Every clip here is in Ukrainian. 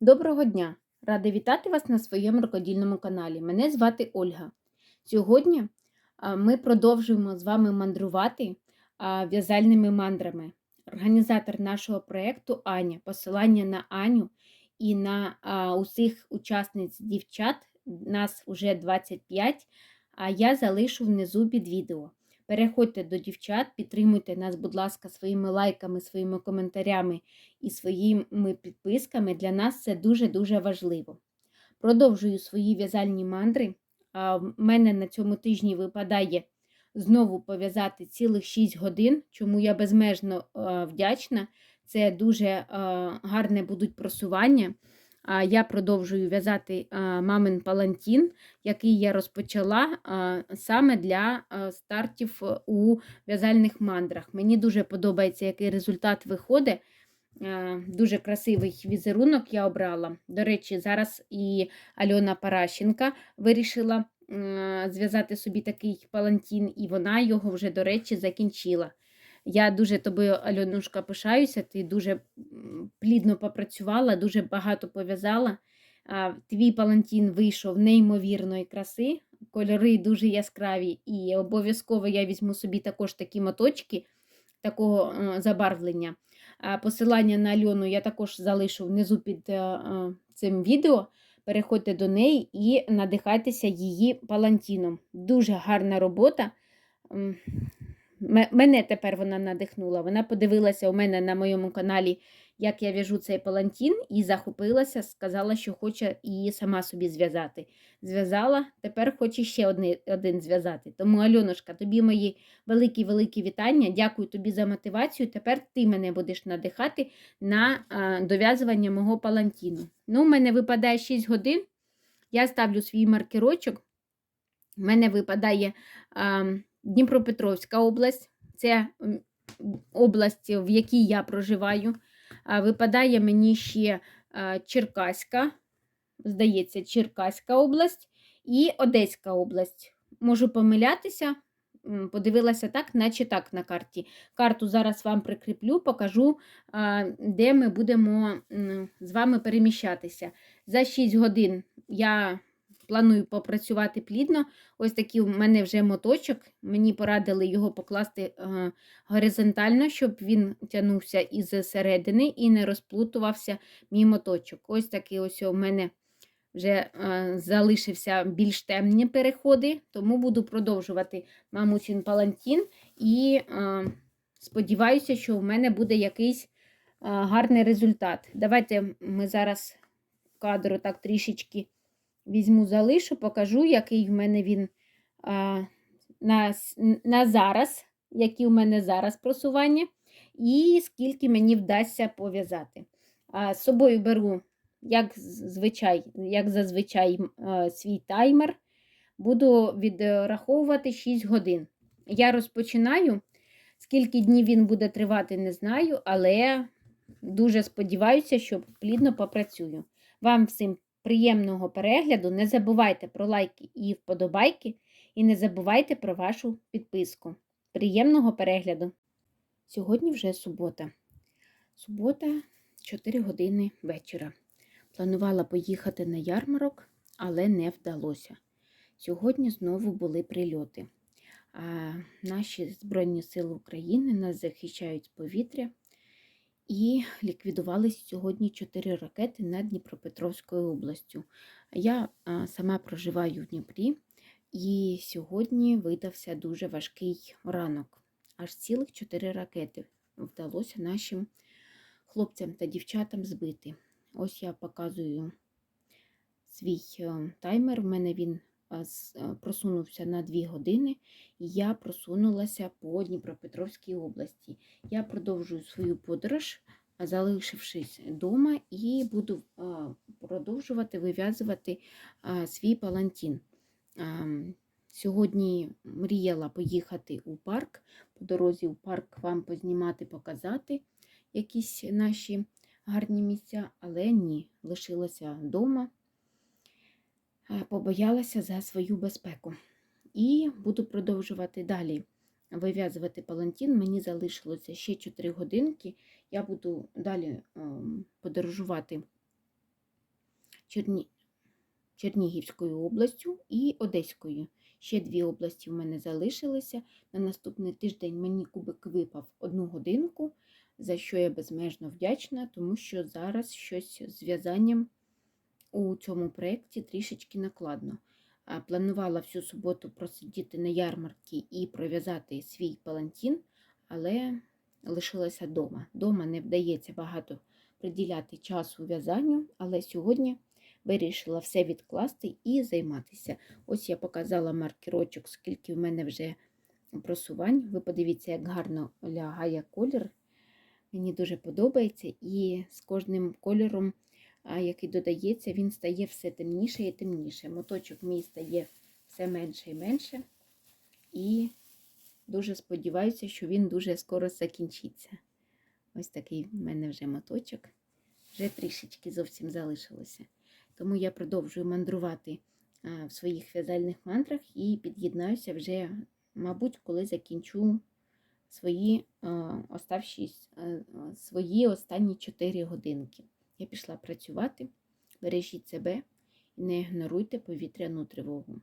Доброго дня! Рада вітати вас на своєму рукодільному каналі. Мене звати Ольга. Сьогодні ми продовжуємо з вами мандрувати в'язальними мандрами. Організатор нашого проєкту Аня. Посилання на Аню і на усіх учасниць дівчат. Нас вже 25, а я залишу внизу під відео. Переходьте до дівчат, підтримуйте нас, будь ласка, своїми лайками, своїми коментарями і своїми підписками. Для нас це дуже-дуже важливо. Продовжую свої в'язальні мандри. А В мене на цьому тижні випадає знову пов'язати цілих 6 годин, чому я безмежно вдячна. Це дуже гарне будуть просування. А Я продовжую в'язати е, мамин палантін, який я розпочала е, саме для е, стартів у в'язальних мандрах. Мені дуже подобається, який результат виходить. Дуже красивий візерунок я обрала. До речі, зараз і Альона Паращенка вирішила зв'язати собі такий палантін, і вона його вже, до речі, закінчила. Я дуже тобою, Альонушка, пишаюся, ти дуже плідно попрацювала, дуже багато пов'язала. Твій палантін вийшов неймовірної краси, кольори дуже яскраві, і обов'язково я візьму собі також такі моточки такого забарвлення. Посилання на Альону я також залишу внизу під е, цим відео. Переходьте до неї і надихайтеся її палантіном. Дуже гарна робота. Мене тепер вона надихнула. Вона подивилася у мене на моєму каналі, як я в'яжу цей палантін, і захопилася, сказала, що хоче її сама собі зв'язати. Зв'язала, тепер хоче ще один, один зв'язати. Тому, Альонушка, тобі мої великі-великі вітання. Дякую тобі за мотивацію. Тепер ти мене будеш надихати на дов'язування мого палантіну. Ну, У мене випадає 6 годин. Я ставлю свій маркерочок. У мене випадає. А, Дніпропетровська область, це область, в якій я проживаю. Випадає мені ще Черкаська, здається, Черкаська область і Одеська область. Можу помилятися, подивилася так, наче так на карті. Карту зараз вам прикріплю, покажу, де ми будемо з вами переміщатися. За 6 годин я Планую попрацювати плідно. Ось такий у мене вже моточок. Мені порадили його покласти е, горизонтально, щоб він тягнувся із середини і не розплутувався мій моточок. Ось такий ось у мене вже е, залишився більш темні переходи, тому буду продовжувати мамусін палантін і е, сподіваюся, що в мене буде якийсь гарний результат. Давайте ми зараз кадру так трішечки. Візьму, залишу, покажу, який в мене він а, на на зараз, які в мене зараз просування, і скільки мені вдасться пов'язати. З собою беру, як звичай, як зазвичай, свій таймер, буду відраховувати 6 годин. Я розпочинаю, скільки днів він буде тривати, не знаю, але дуже сподіваюся, що плідно попрацюю. Вам всім приємного перегляду. Не забувайте про лайки і вподобайки, і не забувайте про вашу підписку. Приємного перегляду! Сьогодні вже субота. Субота, 4 години вечора. Планувала поїхати на ярмарок, але не вдалося. Сьогодні знову були прильоти. А Наші Збройні Сили України нас захищають з повітря. І ліквідували сьогодні чотири ракети над Дніпропетровською областю. Я сама проживаю в Дніпрі, і сьогодні видався дуже важкий ранок. Аж цілих чотири ракети вдалося нашим хлопцям та дівчатам збити. Ось я показую свій е, таймер. У мене він просунувся на 2 години, і я просунулася по Дніпропетровській області. Я продовжую свою подорож, залишившись вдома, і буду продовжувати вив'язувати свій палантін. Сьогодні мріяла поїхати у парк, по дорозі у парк вам познімати, показати якісь наші гарні місця, але ні, лишилася вдома. Е, побоялася за свою безпеку. І буду продовжувати далі вив'язувати палантін. Мені залишилося ще 4 годинки. Я буду далі ем, подорожувати Черні... Чернігівською областю і Одеською. Ще дві області в мене залишилися. На наступний тиждень мені кубик випав одну годинку, за що я безмежно вдячна, тому що зараз щось з в'язанням у цьому проєкті трішечки накладно. Планувала всю суботу просидіти на ярмарці і пров'язати свій палантін, але лишилася вдома. Дома не вдається багато приділяти часу в'язанню, але сьогодні вирішила все відкласти і займатися. Ось я показала маркерочок, скільки в мене вже просувань. Ви подивіться, як гарно лягає колір. Мені дуже подобається, і з кожним кольором, який додається, він стає все темніше і темніше. Моточок мій стає все менше і менше. І дуже сподіваюся, що він дуже скоро закінчиться. Ось такий в мене вже моточок. Вже трішечки зовсім залишилося. Тому я продовжую мандрувати в своїх в'язальних мантрах і під'єднаюся вже, мабуть, коли закінчу свої, оставші, свої останні 4 годинки. Я пішла працювати. Бережіть себе і не ігноруйте повітряну тривогу.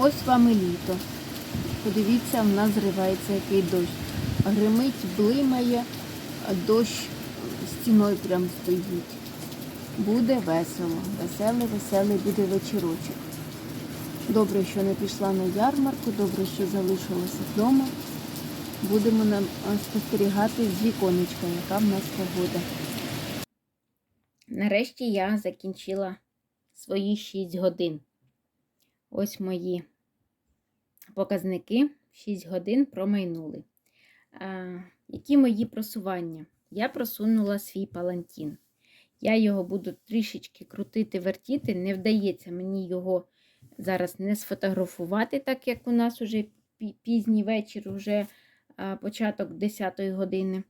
Ось вам і літо. Подивіться, в нас зривається який дощ. Гримить, блимає, а дощ стіною прям стоїть. Буде весело, веселий, веселий буде вечірочок. Добре, що не пішла на ярмарку, добре, що залишилася вдома. Будемо нам спостерігати з віконечка, яка в нас погода. Нарешті я закінчила свої 6 годин. Ось мої показники 6 годин промайнули. А, які мої просування? Я просунула свій палантін. Я його буду трішечки крутити, вертіти. Не вдається мені його зараз не сфотографувати, так як у нас уже пізній вечір, вже а, початок 10 години.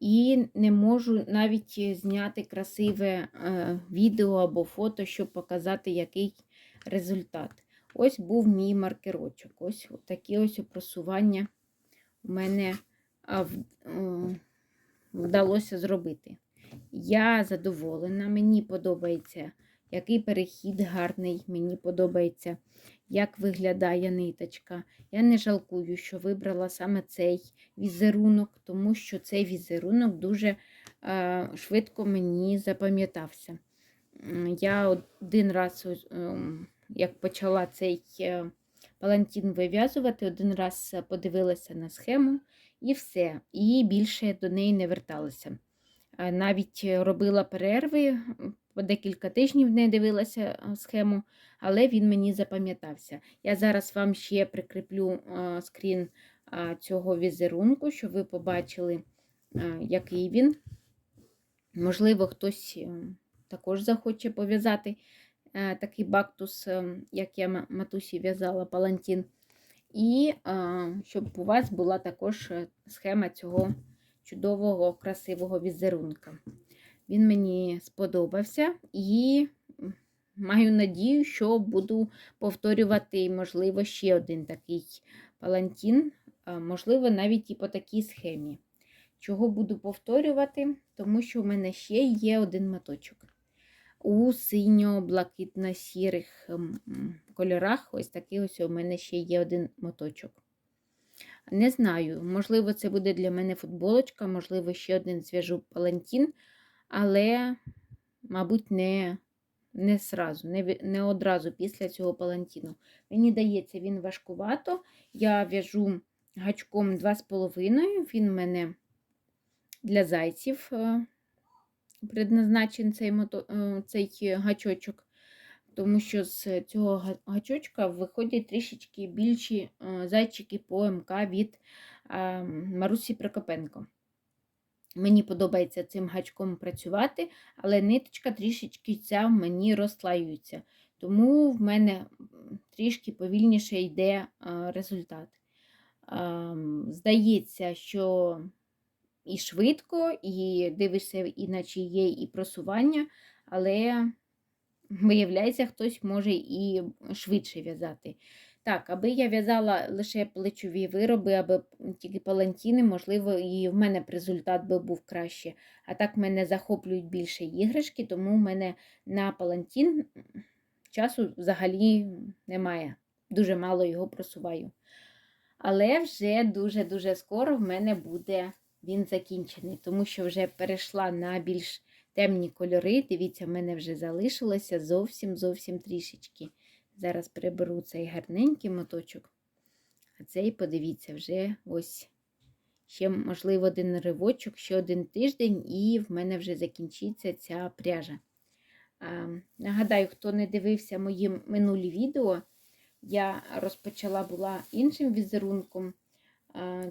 І не можу навіть зняти красиве відео або фото, щоб показати, який результат. Ось був мій маркерочок. Ось такі ось просування у мене вдалося зробити. Я задоволена, мені подобається, який перехід гарний, мені подобається, як виглядає ниточка. Я не жалкую, що вибрала саме цей візерунок, тому що цей візерунок дуже е, швидко мені запам'ятався. Я один раз, е, як почала цей е, палантін вив'язувати, один раз подивилася на схему і все. І більше до неї не верталася. Навіть робила перерви, декілька тижнів не дивилася схему, але він мені запам'ятався. Я зараз вам ще прикріплю скрін цього візерунку, щоб ви побачили, який він. Можливо, хтось е, також захоче пов'язати е, такий бактус, е, як я матусі в'язала палантін. І щоб у вас була також схема цього чудового, красивого візерунка. Він мені сподобався і маю надію, що буду повторювати, можливо, ще один такий палантін, можливо, навіть і по такій схемі. Чого буду повторювати, тому що в мене ще є один моточок. У синьо-блакитно-сірих кольорах, ось такий ось у мене ще є один моточок. Не знаю, можливо, це буде для мене футболочка, можливо, ще один зв'яжу палантін, але, мабуть, не не сразу, не, не одразу після цього палантіну. Мені дається, він важкувато. Я в'яжу гачком 2,5, він в мене для зайців е, предназначений цей, е, цей гачочок тому що з цього гачочка виходять трішечки більші е, зайчики по МК від е, Марусі Прокопенко. Мені подобається цим гачком працювати, але ниточка трішечки ця мені розслаюється. Тому в мене трішки повільніше йде е, результат. Здається, що і швидко, і дивишся, іначе є і просування, але Виявляється, хтось може і швидше в'язати. Так, аби я в'язала лише плечові вироби, аби тільки палантіни, можливо, і в мене б результат би був краще. А так мене захоплюють більше іграшки, тому в мене на палантін часу взагалі немає. Дуже мало його просуваю. Але вже дуже-дуже скоро в мене буде він закінчений, тому що вже перейшла на більш темні кольори. Дивіться, в мене вже залишилося зовсім зовсім трішечки. Зараз приберу цей гарненький моточок. А цей, подивіться, вже ось ще, можливо, один ривочок, ще один тиждень, і в мене вже закінчиться ця пряжа. А, нагадаю, хто не дивився мої минулі відео, я розпочала була іншим візерунком.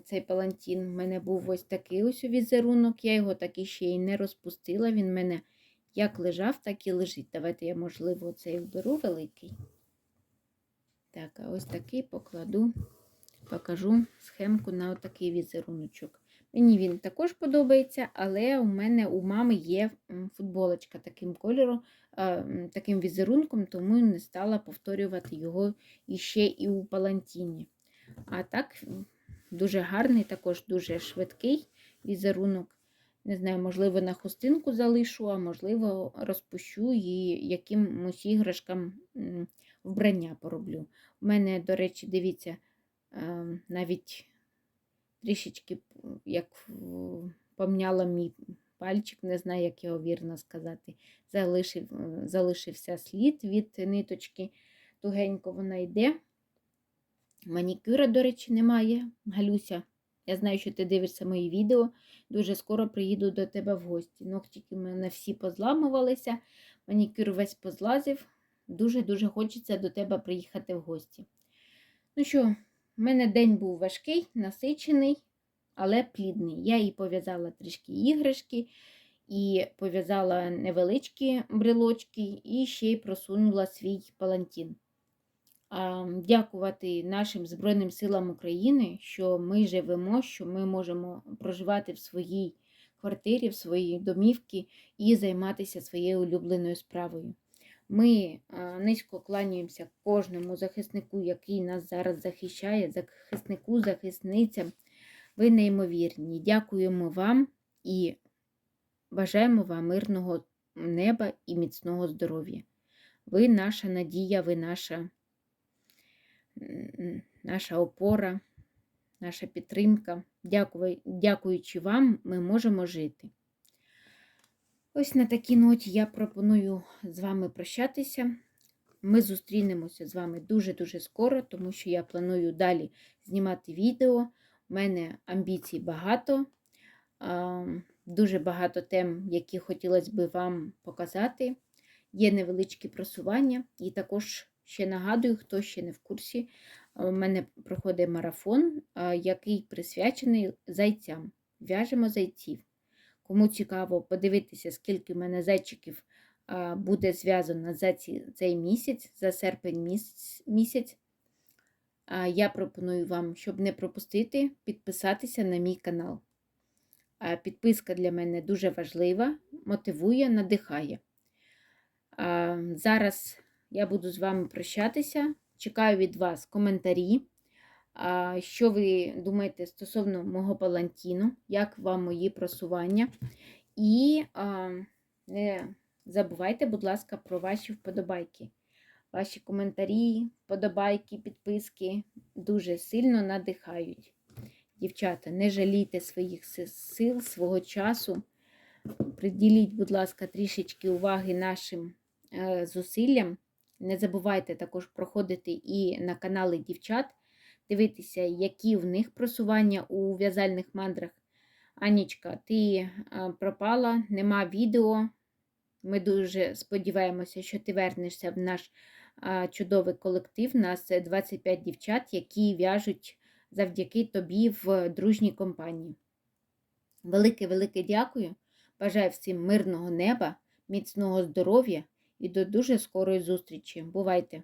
Цей палантін. У мене був ось такий ось візерунок, я його так і ще й не розпустила. Він в мене як лежав, так і лежить. Давайте я, можливо, цей вберу великий. Так, а ось такий покладу, покажу схемку на отакий візеруночок. Мені він також подобається, але у мене у мами є футболочка таким кольором, таким візерунком, тому не стала повторювати його іще і у палантіні. А так, дуже гарний, також дуже швидкий візерунок. Не знаю, можливо, на хустинку залишу, а можливо, розпущу і якимось іграшкам вбрання пороблю. У мене, до речі, дивіться, ем, навіть трішечки як помняла мій пальчик, не знаю, як його вірно сказати. Залишив, Залишився слід від ниточки, тугенько вона йде. Манікюра, до речі, немає. Галюся, я знаю, що ти дивишся мої відео. Дуже скоро приїду до тебе в гості. Ногтики в мене всі позламувалися, манікюр весь позлазив. Дуже-дуже хочеться до тебе приїхати в гості. Ну що, в мене день був важкий, насичений, але плідний. Я і пов'язала трішки іграшки, і пов'язала невеличкі брелочки, і ще й просунула свій палантін. Дякувати нашим Збройним силам України, що ми живемо, що ми можемо проживати в своїй квартирі, в своїй домівці і займатися своєю улюбленою справою. Ми низько кланяємося кожному захиснику, який нас зараз захищає, захиснику, захисницям. Ви неймовірні. Дякуємо вам і бажаємо вам мирного неба і міцного здоров'я. Ви наша надія, ви наша, наша опора, наша підтримка. Дякуючи вам, ми можемо жити. Ось на такій ноті я пропоную з вами прощатися. Ми зустрінемося з вами дуже-дуже скоро, тому що я планую далі знімати відео. У мене амбіцій багато, дуже багато тем, які хотілося б вам показати. Є невеличкі просування, і також ще нагадую, хто ще не в курсі, у мене проходить марафон, який присвячений зайцям. В'яжемо зайців. Кому цікаво подивитися, скільки в мене зайчиків буде зв'язано за цей місяць, за серпень місяць, я пропоную вам, щоб не пропустити, підписатися на мій канал. Підписка для мене дуже важлива, мотивує, надихає. Зараз я буду з вами прощатися. Чекаю від вас коментарі. Що ви думаєте стосовно мого палантіну, як вам мої просування? І не забувайте, будь ласка, про ваші вподобайки. Ваші коментарі, вподобайки, підписки дуже сильно надихають. Дівчата, не жалійте своїх сил, свого часу. Приділіть, будь ласка, трішечки уваги нашим е, зусиллям. Не забувайте також проходити і на канали дівчат дивитися, які в них просування у в'язальних мандрах. Анічка, ти пропала, нема відео. Ми дуже сподіваємося, що ти вернешся в наш чудовий колектив. Нас 25 дівчат, які в'яжуть завдяки тобі в дружній компанії. Велике-велике дякую. Бажаю всім мирного неба, міцного здоров'я і до дуже скорої зустрічі. Бувайте!